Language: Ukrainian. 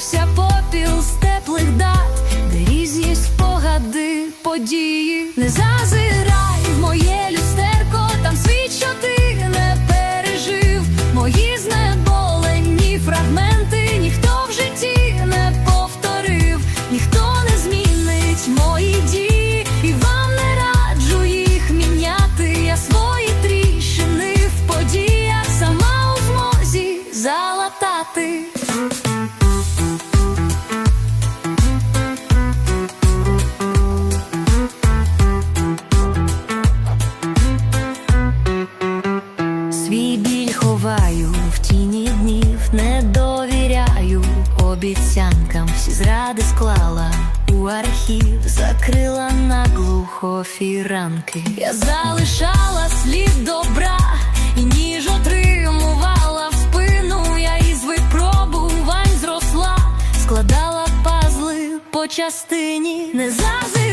Стався попіл з теплих дат, де різні спогади, події. Не зазирай Біль ховаю в тіні днів, не довіряю обіцянкам, всі зради склала у архів, закрила наглухо фіранки. Я залишала слід добра і ніж отримувала в спину. Я із випробувань зросла, складала пазли по частині, не зазирала